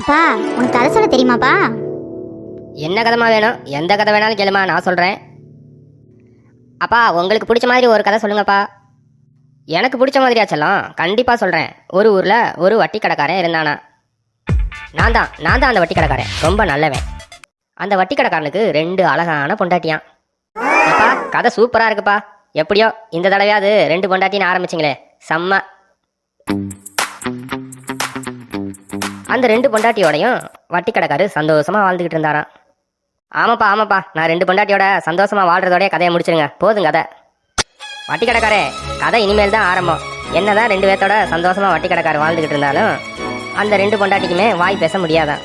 அப்பா உனக்கு கதை சொல்ல தெரியுமாப்பா? என்ன கதைமா வேணும்? எந்த கதை வேணாலும் கேளுமா நான் சொல்கிறேன் அப்பா உங்களுக்கு பிடிச்ச மாதிரி ஒரு கதை சொல்லுங்கப்பா. எனக்கு பிடிச்ச மாதிரியாச்செல்லாம் கண்டிப்பாக சொல்கிறேன் ஒரு ஊரில் ஒரு வட்டி கடைக்காரன் இருந்தானா? நான் தான் நான் தான் அந்த வட்டி கடைக்காரன். ரொம்ப நல்லவன். அந்த வட்டி கடைக்காரனுக்கு ரெண்டு அழகான பொண்டாட்டியான் அப்பா கதை சூப்பராக இருக்குப்பா. எப்படியோ இந்த தடவையாவது ரெண்டு பொண்டாட்டின்னு ஆரம்பிச்சிங்களே. செம்ம. அந்த ரெண்டு பொண்டாட்டியோடையும் வட்டி கடைக்காரு சந்தோஷமா வாழ்ந்துகிட்டு இருந்தாராம். ஆமாப்பா ஆமாப்பா. நான் ரெண்டு பொண்டாட்டியோட சந்தோஷமா வாழ்றதோடய கதையை முடிச்சிருங்க. போதும் கதை. வட்டி கடைக்காரே கதை இனிமேல் தான் ஆரம்பம். என்னதான் ரெண்டு பேர்த்தோட சந்தோஷமா வட்டி கடைக்காரர் வாழ்ந்துகிட்டு இருந்தாலும் அந்த ரெண்டு பொண்டாட்டிக்குமே வாய் பேச முடியாதான்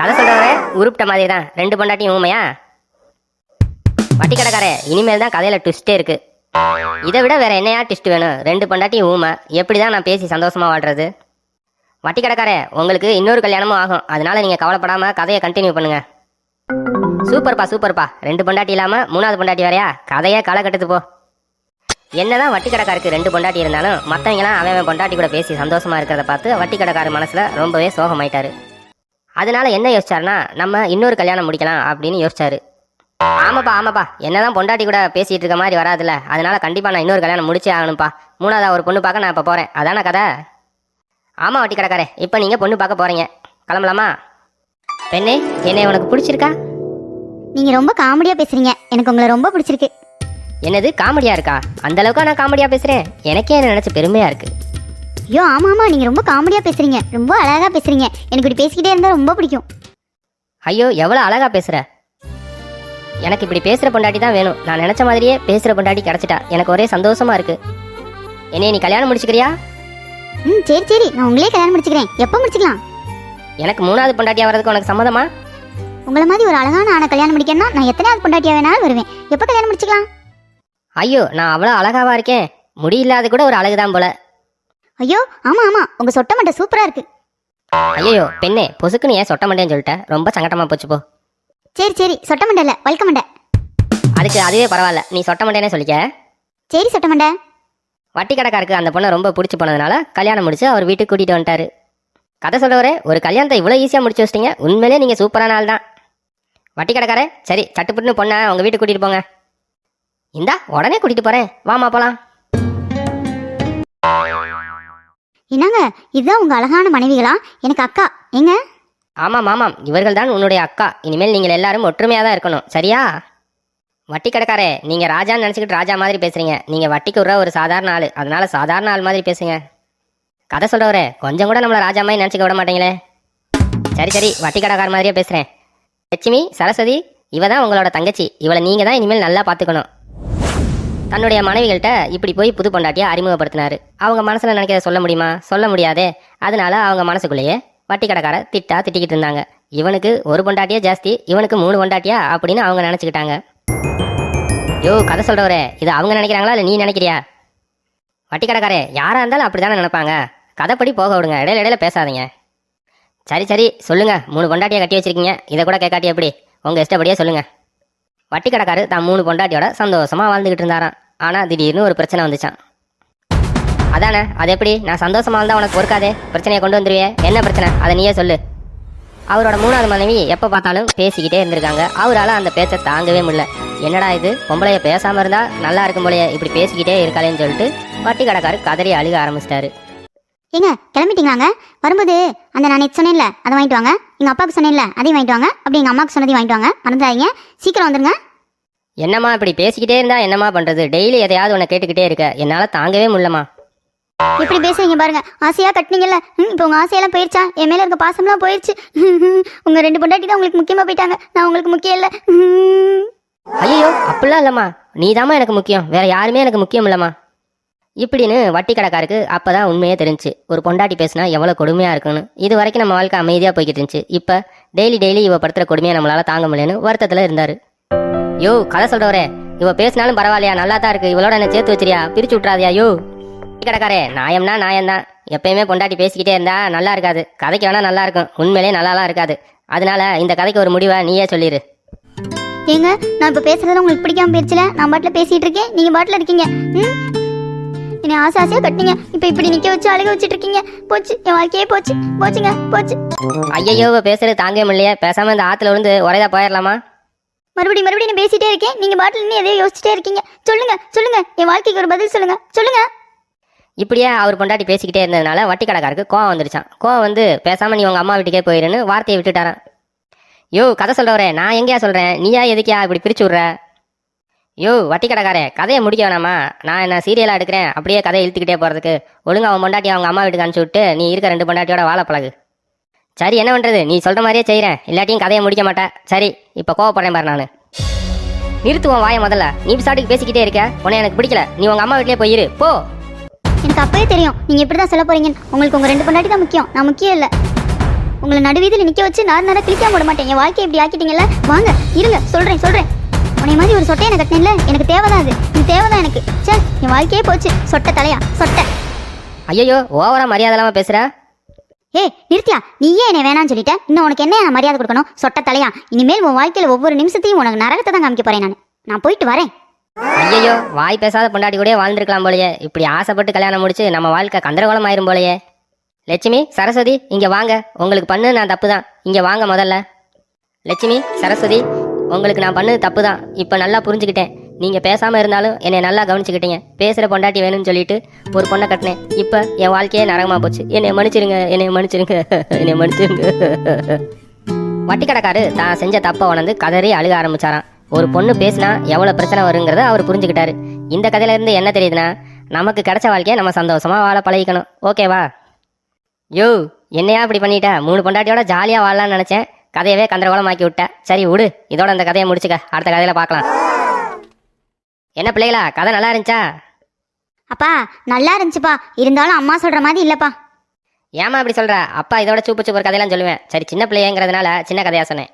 கதை சொல்றவரே உருப்பிட்ட மாதிரி தான் ரெண்டு பொண்டாட்டியும் ஊமையா? வட்டி கடைக்காரே இனிமேல் தான் கதையில ட்விஸ்டே இருக்கு. இதை விட வேற என்னையா ட்விஸ்ட் வேணும்? ரெண்டு பொண்டாட்டியும் ஊமை. எப்படி தான் நான் பேசி சந்தோஷமா வாழ்றது? வட்டி கடைக்காரே உங்களுக்கு இன்னொரு கல்யாணமும் ஆகும். அதனால நீங்க கவலைப்படாம கதையை கண்டினியூ பண்ணுங்க. சூப்பர்ப்பா சூப்பர்ப்பா. ரெண்டு பொண்டாட்டி இல்லாம மூணாவது பொண்டாட்டி வரையா கதையே களை கட்டுது போ. என்னதான் வட்டி கடைக்காருக்கு ரெண்டு பொண்டாட்டி இருந்தாலும் மற்றவங்களாம் அவன் பொண்டாட்டி கூட பேசி சந்தோஷமா இருக்கிறத பார்த்து வட்டி கடைக்காரர் மனசுல ரொம்பவே சோகமாயிட்டாரு. அதனால என்ன யோசிச்சாருன்னா நம்ம இன்னொரு கல்யாணம் முடிக்கலாம் அப்படின்னு யோசிச்சாரு. ஆமாப்பா ஆமாப்பா. என்னதான் பொண்டாட்டி கூட பேசிட்டு இருக்க மாதிரி வராதுல்ல. அதனால கண்டிப்பா நான் இன்னொரு கல்யாணம் முடிச்சே ஆகணும்ப்பா. மூணாவது ஒரு பொண்ணு பார்க்க நான் இப்போ போறேன். அதான கதை? ஆமா வட்டி கடைக்காரே. இப்போ நீங்க பொண்ணு பார்க்க போறீங்க. கிளம்பலாமா? பெண்ணே என்னை உனக்கு பிடிச்சிருக்கா? நீங்க ரொம்ப காமெடியா பேசுறீங்க. எனக்கு உங்களை ரொம்ப பிடிச்சிருக்கு. என்னது காமெடியா இருக்கா? அந்த அளவுக்கு நான் காமெடியா பேசுறேன்? எனக்கே என்ன நினைச்ச பெருமையா இருக்கு. ஐயோ ஆமா ஆமா நீங்க ரொம்ப காமெடியா பேசுறீங்க. ரொம்ப அழகா பேசுறீங்க. எனக்கு இப்படி பேசிக்கிட்டே இருந்தா ரொம்ப பிடிக்கும். ஐயோ எவ்வளவு அழகா பேசுற? எனக்கு இப்படி பேசுற பொண்டாட்டி தான் வேணும். நான் நினைச்ச மாதிரியே பேசுற பொண்டாட்டி கிடைச்சிட்டா. எனக்கு ஒரே சந்தோஷமா இருக்கு. என்னைய நீ கல்யாணம் முடிச்சுக்கிறியா? ம் சரி சரி. நான் உங்களே கல்யாணம் முடிச்சுக்கிறேன். எப்போ முடிச்சுக்கலாம்? எனக்கு மூணாவது பொண்டாட்டியா வர்றதுக்கு உனக்கு சம்மதமா? உங்களை மாதிரி ஒரு அழகான ஆணை கல்யாணம் முடிக்கணும்னா நான் எத்தனையாவது பொண்டாட்டியா வேணாலும் வருவேன். எப்போ கல்யாணம் முடிச்சுக்கலாம்? ஐயோ நான் அவ்வளோ அழகாவா இருக்கேன். முடி இல்லாத கூட ஒரு அழகுதான் போல. ஐயோ ஆமா ஆமா. உங்க சொட்ட மண்டை சூப்பரா இருக்கு. ஐயோ பெண்ணே பொசுக்குன்னு ஏன் சொட்ட மாட்டேன்னு சொல்லிட்டேன் ரொம்ப சங்கடமா போச்சு போ. சரி சரி. சொட்ட மண்டை இல்ல வழுக்க மண்டை. அதுக்கு அதுவே பரவாயில்ல. நீ சொட்ட மாட்டேனே சொல்லிக்க. சரி சொட்ட மண்டை. வட்டி கடைக்காருக்கு அந்த பொண்ணை ரொம்ப பிடிச்சி போனதுனால கல்யாணம் முடிச்சு அவர் வீட்டுக்கு கூட்டிட்டு வந்துட்டாரு. கதை சொல்றவரே ஒரு கல்யாணத்தை இவ்வளோ ஈஸியாக முடிச்சு வச்சிட்டீங்க. உண்மையிலே நீங்கள் சூப்பரான ஆள் தான் வட்டி கடைக்காரே சரி சட்டுப்புட்டுன்னு பொண்ணை உங்கள் வீட்டுக்கு கூட்டிட்டு போங்க. இந்தா உடனே கூட்டிட்டு போறேன். வாமா போலாம். என்னங்க இதுதான் உங்க அழகான மனைவிகளா? எனக்கு அக்கா. எங்க ஆமாம் ஆமாம். இவர்கள் தான் உன்னுடைய அக்கா. இனிமேல் நீங்கள் எல்லாரும் ஒற்றுமையாக தான் இருக்கணும். சரியா? வட்டி கடைக்காரே நீங்கள் ராஜான்னு நினச்சிக்கிட்டு ராஜா மாதிரி பேசுறீங்க. நீங்கள் வட்டிக்கு விடுற ஒரு சாதாரண ஆள். அதனால சாதாரண ஆள் மாதிரி பேசுங்க. கதை சொல்றவரே கொஞ்சம் கூட நம்மளை ராஜா மாதிரி நினச்சிக்க விட மாட்டீங்களே? சரி சரி வட்டி கடைக்கார மாதிரியே பேசுகிறேன் லட்சுமி சரஸ்வதி இவ தான் உங்களோட தங்கச்சி. இவளை நீங்கள் தான் இனிமேல் நல்லா பார்த்துக்கணும். தன்னுடைய மனைவிகள்கிட்ட இப்படி போய் புது பொண்டாட்டியை அறிமுகப்படுத்தினாரு. அவங்க மனசில் நினைக்கிறத சொல்ல முடியுமா? சொல்ல முடியாதே. அதனால அவங்க மனசுக்குள்ளேயே வட்டி கடைக்கார திட்டா திட்டிக்கிட்டு இருந்தாங்க. இவனுக்கு ஒரு பொண்டாட்டியா ஜாஸ்தி இவனுக்கு மூணு பொண்டாட்டியா அப்படின்னு அவங்க நினச்சிக்கிட்டாங்க. யோ கதை சொல்கிறவரே இது அவங்க நினைக்கிறாங்களா இல்லை நீ நினைக்கிறியா? வட்டி கடைக்காரே யாராக இருந்தாலும் அப்படி தானே நினைப்பாங்க. கதைப்படி போக விடுங்க இடையில இடையில பேசாதீங்க. சரி சரி சொல்லுங்க. மூணு பொண்டாட்டியை கட்டி வச்சிருக்கீங்க. இதை கூட கேட்காட்டி எப்படி? உங்க இஷ்டப்படியே சொல்லுங்க. வட்டி கடைக்காரு தான் மூணு பொண்டாட்டியோட சந்தோஷமா வாழ்ந்துகிட்டு இருந்தாராம். ஆனா திடீர்னு ஒரு பிரச்சனை வந்துச்சான் அதானே அது எப்படி? நான் சந்தோஷமா இருந்தா உனக்கு பொறுக்காதே? பிரச்சனையை கொண்டு வந்துருவியே? என்ன பிரச்சனை? அதை நீயே சொல்லு. அவரோட மூணாவது மனைவி எப்போ பார்த்தாலும் பேசிக்கிட்டே இருந்திருக்காங்க. அவரால் அந்த பேச்சை தாங்கவே முடியல. என்னடா இது? பொம்பளைய பேசாம இருந்தா நல்லா இருக்கும் போலயே இப்படி பேசிக்கிட்டே இருக்காளேன்னு சொல்லிட்டு வட்டி கடைக்காரு கதறி அழுக ஆரம்பிச்சிட்டாரு. ஏங்க கிளம்பிட்டீங்களாங்க? வரும்போது அந்த நான் சொன்னேன்ல அதை வாங்கிட்டு வாங்க. எங்க அப்பாவுக்கு சொன்னேன்ல அதையும் வாங்கிட்டு வாங்க. அப்படி எங்க அம்மாவுக்கு சொன்னதையும் வாங்கிட்டு வாங்க. மறந்துடாதீங்க. சீக்கிரம் வந்துருங்க. என்னம்மா இப்படி பேசிக்கிட்டே இருந்தா என்னம்மா பண்றது? டெய்லி எதையாவது உன்னை கேட்டுக்கிட்டே இருக்க. என்னால தாங்கவே முடியலம்மா. இப்படி பேசுவீங்க பாருங்க. ஆசையா கட்டினீங்கல்ல. இப்போ உங்க ஆசையெல்லாம் போயிருச்சா? என் மேல இருக்க பாசம்லாம் போயிருச்சு. உங்க ரெண்டு பொண்டாட்டி தான் உங்களுக்கு முக்கியமா போயிட்டாங்க. நான் உங்களுக்கு முக்கியம் இல்ல. ஐயோ அப்படிலாம் இல்லம்மா. நீதாம்மா எனக்கு முக்கியம். வேற யாருமே எனக்கு முக்கியம் இல்லம்மா. இப்படின்னு வட்டி கடைக்காருக்கு அப்பதான் உண்மையே தெரிஞ்சு. ஒரு பொண்டாட்டி பேசினா எவ்வளவு கொடுமையா இருக்குன்னு. இது வரைக்கும் நம்ம வாழ்க்கை அமைதியா போய்கிட்டு இருந்துச்சு. இப்ப டெய்லி டெய்லி இவ படுத்துற கொடுமையை நம்மளால தாங்க முடியலன்னு வருத்தத்துல இருந்தாரு. யோ கதை சொல்றவரே. இவ பேசினாலும் பரவாயில்லையா? நல்லா தான் இருக்கு. இவளோட என்ன சேர்த்து வச்சிரியா பிரிச்சு விட்றாதியா யோ. கடைக்காரே நாயம்னா நாயம்தான். எப்பயுமே பொண்டாட்டி பேசிக்கிட்டே இருந்தா நல்லா இருக்காது. கதைக்கு வேணா நல்லா இருக்கும். உண்மையிலே நல்லாலாம் இருக்காது. அதனால இந்த கதைக்கு ஒரு முடிவை நீயே சொல்லிடு ஏங்க நான் இப்போ பேசுறதுல உங்களுக்கு பிடிக்காம போயிருச்சுல? நான் பாட்டில் பேசிட்டு இருக்கேன். நீங்க பாட்டில் இருக்கீங்க. ம்? என்னை ஆசை ஆசையா கட்டினீங்க. இப்போ இப்படி நிக்க வச்சு அழுக வச்சுட்டு இருக்கீங்க. போச்சு. என் வாழ்க்கையே போச்சு. போச்சுங்க. போச்சு. ஐயையோ பேசுறது தாங்கவே முடியலையே. பேசாம இந்த ஆத்துல விழுந்து ஒரேதா போயிடலாமா மறுபடியும் மறுபடியும் பேசிட்டே இருக்கேன் நீங்க பாட்டில் நின்று எதையோ யோசிச்சுட்டே இருக்கீங்க. சொல்லுங்க சொல்லுங்க. என் வாழ்க்கைக்கு ஒரு பதில் சொல்லுங்க. சொல்லுங்க. இப்படியே அவர் பொண்டாட்டி பேசிக்கிட்டே இருந்ததுனால வட்டி கடைக்காருக்கு கோவம் வந்துருச்சான் கோவம் வந்து பேசாமல் நீ உங்க அம்மா வீட்டுக்கே போயிருன்னு வார்த்தையை விட்டுட்டாரான் யோ கதை சொல்றவரே நான் எங்கேயா சொல்றேன்? நீயா எதுக்கியா இப்படி பிரிச்சு விட்ற? யோ வட்டி கடைக்காரே கதையை முடிக்க வேணாமா? நான் என்ன சீரியலாக எடுக்கிறேன்? அப்படியே கதையை இழுத்துக்கிட்டே போறதுக்கு. ஒழுங்கு அவன் பொண்டாட்டி அவங்க அம்மா வீட்டுக்கு அனுப்பிச்சு விட்டு நீ இருக்க ரெண்டு பொண்டாட்டியோட வாழ பழகு. சரி என்ன பண்ணுறது நீ சொல்கிற மாதிரியே செய்கிறேன் இல்லாட்டியும் கதையை முடிக்க மாட்டேன் சரி இப்போ கோவப்படுறேன் பாரு நான். நிறுத்துவோம் வாய முதல்ல. நீ சாட்டுக்கு பேசிக்கிட்டே இருக்க. உன்னை எனக்கு பிடிக்கல. நீ உங்கள் அம்மா வீட்டிலே போயிரு போ. எனக்கு அப்பவே தெரியும். நீங்க இப்படி தான் சொல்ல போறீங்க உங்களுக்கு உங்க ரெண்டு பொண்டாட்டி தான் முக்கியம். நான் முக்கியம் இல்ல. உங்களை நடுவீதியில் நிக்க வச்சு நான் நேரம் கிளிக்காம விட மாட்டேன். என் வாழ்க்கையை இப்படி ஆக்கிட்டீங்கல்ல? வாங்க இருங்க சொல்றேன் சொல்றேன். உன்னை மாதிரி ஒரு சொட்டையை எனக்கு எனக்கு தேவைதான் அது. இது தேவைதான் எனக்கு. சே என் வாழ்க்கையே போச்சு. சொட்டை தலையா சொட்டை. ஐயோ ஓவரா மரியாதை இல்லாம பேசுற? ஏய் நிறுத்தியா? நீயே என்னை வேணாம்னு சொல்லிட்ட? இன்னும் உனக்கு என்ன மரியாதை கொடுக்கணும்? சொட்ட தலையா. இனிமேல் உன் வாழ்க்கையில ஒவ்வொரு நிமிஷத்தையும் உனக்கு நரகத்தை தான் காமிக்க போறேன் நான். நான் போயிட்டு வரேன். ஐயோ வாய் பேசாத பொண்டாட்டி கூட வாழ்ந்திருக்கலாம் போலயே. இப்படி ஆசைப்பட்டு கல்யாணம் முடிச்சு நம்ம வாழ்க்கை கந்தரகோலம் ஆயிரும் போலயே. லட்சுமி சரஸ்வதி இங்க வாங்க. உங்களுக்கு பண்ணு நான் தப்பு தான் இங்க வாங்க முதல்ல. லட்சுமி சரஸ்வதி உங்களுக்கு நான் பண்ணது தப்பு தான் இப்போ நல்லா புரிஞ்சுக்கிட்டேன். நீங்க பேசாம இருந்தாலும் என்னை நல்லா கவனிச்சுக்கிட்டீங்க. பேசுற பொண்டாட்டி வேணும்னு சொல்லிட்டு ஒரு பொண்ணை கட்டினேன். இப்போ என் வாழ்க்கையே நரகமா போச்சு. என்னை மன்னிச்சிருங்க என்னை மன்னிச்சிருங்க என்னை மன்னிச்சிருங்க. வட்டிக்கடைக்காரு தான் செஞ்ச தப்பை உணர்ந்து கதறி அழுக ஆரம்பிச்சாராம். ஒரு பொண்ணு பேசினா எவ்வளவு பிரச்சனை வருங்கிறத அவர் புரிஞ்சுக்கிட்டாரு. இந்த கதையில இருந்து என்ன தெரியுதுன்னா நமக்கு கிடைச்ச வாழ்க்கையை நம்ம சந்தோஷமா வாழ பழகிக்கணும். ஓகேவா யோ என்னையா இப்படி பண்ணிட்ட? மூணு பொண்டாட்டியோட ஜாலியா வாழலாம்னு நினைச்சேன். கதையவே கந்தரகோலமாக்கி விட்ட. சரி விடு. இதோட அந்த கதையை முடிச்சுக்க. அடுத்த கதையில பார்க்கலாம். என்ன பிள்ளைகளா கதை நல்லா இருந்துச்சா? அப்பா நல்லா இருந்துச்சுப்பா. இருந்தாலும் அம்மா சொல்ற மாதிரி இல்லப்பா. ஏமா இப்படி சொல்ற? அப்பா இதோட சூப்பு சூப்பர் கதையெல்லாம் சொல்லுவேன். சரி சின்ன பிள்ளைங்கிறதுனால சின்ன கதையா சொன்னேன்.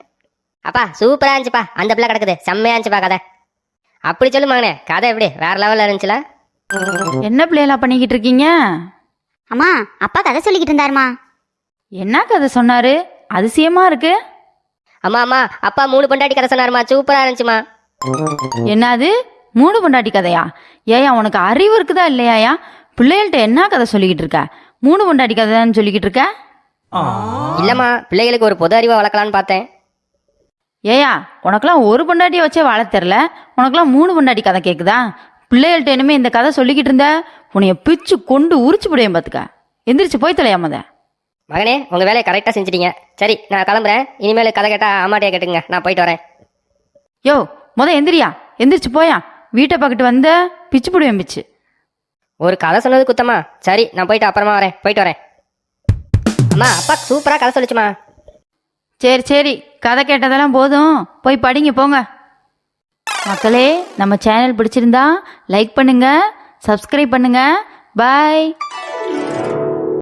அப்பா சூப்பரா இருந்துச்சுப்பா. அந்த பிள்ளை கிடக்குது. செம்மையா இருந்துச்சுப்பா கதை. அப்படி சொல்லு மகனே கதை எப்படி? வேற லெவல்ல இருந்துச்சுல? என்ன பிள்ளைகளா பண்ணிக்கிட்டு இருக்கீங்க? அம்மா அப்பா கதை சொல்லிக்கிட்டு இருந்தாருமா. என்ன கதை சொன்னாரு? அதிசயமா இருக்கு. அம்மா அம்மா அப்பா மூணு பொண்டாட்டி கதை சொன்னாருமா. சூப்பரா இருந்துச்சுமா. என்னது? மூணு பொண்டாட்டி கதையா? ஏயா உனக்கு அறிவு இருக்குதா இல்லையாயா பிள்ளைகள்ட்ட என்ன கதை சொல்லிக்கிட்டு இருக்க? மூணு பொண்டாட்டி கதைன்னு சொல்லிக்கிட்டு இருக்க? இல்லம்மா பிள்ளைகளுக்கு ஒரு பொது அறிவை வளர்க்கலான்னு பார்த்தேன். ஏயா உனக்கெல்லாம் ஒரு பொண்டாட்டியை வச்சே வாழ தெரில உனக்கெல்லாம் மூணு பொண்டாட்டி கதை கேக்குதா? பிள்ளைகள்ட்ட இனிமே இந்த கதை சொல்லிக்கிட்டு இருந்த? உன்னைய பிச்சு கொண்டு உரிச்சு புடியும் பாத்துக்க. எந்திரிச்சு போய் தொலையா முத? மகனே உங்க வேலையை கரெக்டா செஞ்சிட்டீங்க. சரி நான் கிளம்புறேன். இனிமேல் கதை கேட்டா அம்மாட்டியா கேட்டுங்க நான் போயிட்டு வரேன். யோ முத எந்திரியா. எந்திரிச்சு போயா. வீட்டை பக்கத்து வந்த பிச்சு புடியும் பிச்சு. ஒரு கதை சொன்னது குத்தமா? சரி நான் போயிட்டு அப்புறமா வரேன். போயிட்டு வரேன். அம்மா அப்பா சூப்பரா கதை சொல்லுச்சுமா? சரி சரி. கதை கேட்டதெல்லாம் போதும். போய் படிங்க போங்க. மக்களே நம்ம சேனல் பிடிச்சிருந்தா லைக் பண்ணுங்கள் சப்ஸ்கிரைப் பண்ணுங்கள் பாய்